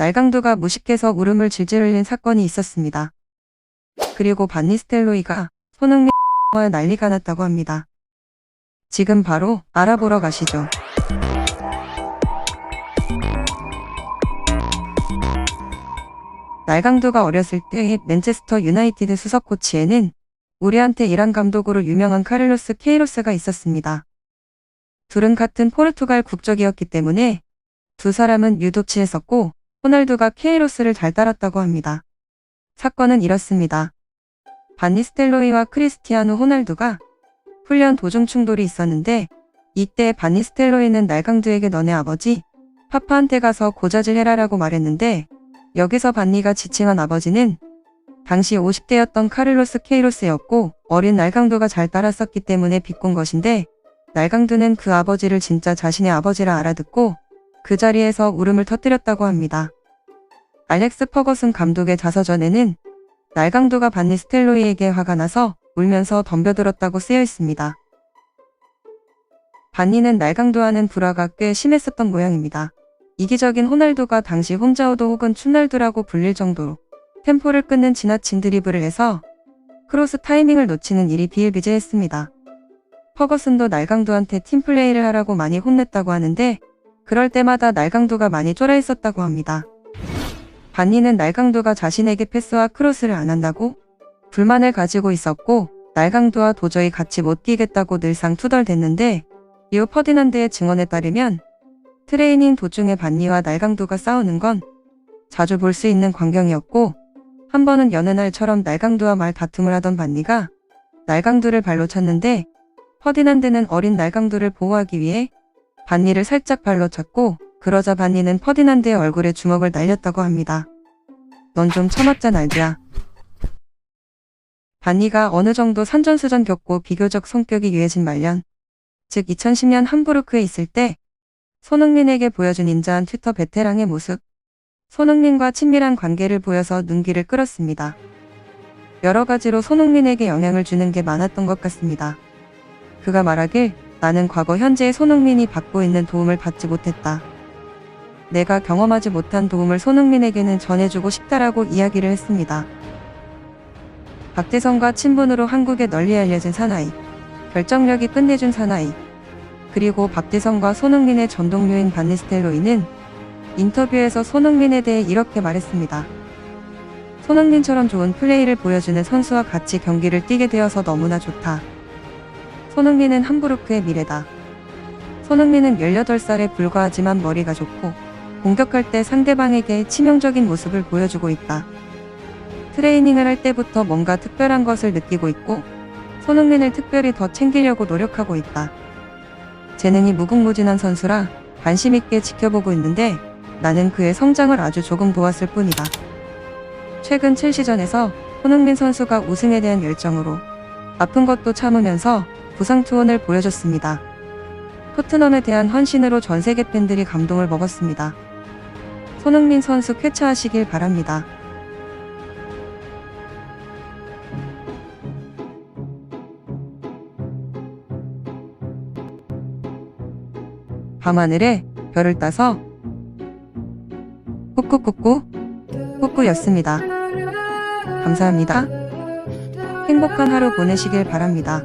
날강도가 무식해서 울음을 질질 흘린 사건이 있었습니다. 그리고 반니스텔로이가 손흥민과 난리가 났다고 합니다. 지금 바로 알아보러 가시죠. 날강도가 어렸을 때 맨체스터 유나이티드 수석 코치에는 우리한테 이란 감독으로 유명한 카를로스 케이로스가 있었습니다. 둘은 같은 포르투갈 국적이었기 때문에 두 사람은 유독 친했었고 호날두가 케이로스를 잘 따랐다고 합니다. 사건은 이렇습니다. 반니스텔로이와 크리스티아노 호날두가 훈련 도중 충돌이 있었는데 이때 반니스텔로이는 날강두에게 너네 아버지 파파한테 가서 고자질 해라라고 말했는데 여기서 반니가 지칭한 아버지는 당시 50대였던 카를로스 케이로스였고 어린 날강두가 잘 따랐었기 때문에 비꼰 것인데 날강두는 그 아버지를 진짜 자신의 아버지라 알아듣고 그 자리에서 울음을 터뜨렸다고 합니다. 알렉스 퍼거슨 감독의 자서전에는 날강두가 반니 스텔로이에게 화가 나서 울면서 덤벼들었다고 쓰여 있습니다. 반니는 날강두와는 불화가 꽤 심했었던 모양입니다. 이기적인 호날두가 당시 혼자오도 혹은 춘날두라고 불릴 정도로 템포를 끊는 지나친 드리블을 해서 크로스 타이밍을 놓치는 일이 비일비재했습니다. 퍼거슨도 날강두한테 팀플레이를 하라고 많이 혼냈다고 하는데 그럴 때마다 날강두가 많이 쫄아 있었다고 합니다. 반니는 날강두가 자신에게 패스와 크로스를 안 한다고 불만을 가지고 있었고 날강두와 도저히 같이 못 뛰겠다고 늘상 투덜댔는데 리오 퍼디난드의 증언에 따르면 트레이닝 도중에 반니와 날강두가 싸우는 건 자주 볼 수 있는 광경이었고 한 번은 여느 날처럼 날강두와 말 다툼을 하던 반니가 날강두를 발로 찼는데 퍼디난드는 어린 날강두를 보호하기 위해 반니를 살짝 발로 찼고 그러자 반니는 퍼디난드의 얼굴에 주먹을 날렸다고 합니다. 넌 좀 처맞자 날드야. 반니가 어느 정도 산전수전 겪고 비교적 성격이 유해진 말년, 즉 2010년 함부르크에 있을 때 손흥민에게 보여준 인자한 튜터 베테랑의 모습, 손흥민과 친밀한 관계를 보여서 눈길을 끌었습니다. 여러 가지로 손흥민에게 영향을 주는 게 많았던 것 같습니다. 그가 말하길 나는 과거 현재의 손흥민이 받고 있는 도움을 받지 못했다. 내가 경험하지 못한 도움을 손흥민에게는 전해주고 싶다라고 이야기를 했습니다. 박태성과 친분으로 한국에 널리 알려진 사나이, 결정력이 끝내준 사나이, 그리고 박태성과 손흥민의 전동료인 반니스텔로이는 인터뷰에서 손흥민에 대해 이렇게 말했습니다. 손흥민처럼 좋은 플레이를 보여주는 선수와 같이 경기를 뛰게 되어서 너무나 좋다. 손흥민은 함부르크의 미래다. 손흥민은 18살에 불과하지만 머리가 좋고 공격할 때 상대방에게 치명적인 모습을 보여주고 있다. 트레이닝을 할 때부터 뭔가 특별한 것을 느끼고 있고 손흥민을 특별히 더 챙기려고 노력하고 있다. 재능이 무궁무진한 선수라 관심 있게 지켜보고 있는데 나는 그의 성장을 아주 조금 보았을 뿐이다. 최근 첼시전에서 손흥민 선수가 우승에 대한 열정으로 아픈 것도 참으면서 부상 투혼을 보여줬습니다. 토트넘에 대한 헌신으로 전 세계 팬들이 감동을 먹었습니다. 손흥민 선수 쾌차하시길 바랍니다. 밤하늘에 별을 따서 꾸꾸꾸꾸 꾸꾸였습니다. 감사합니다. 행복한 하루 보내시길 바랍니다.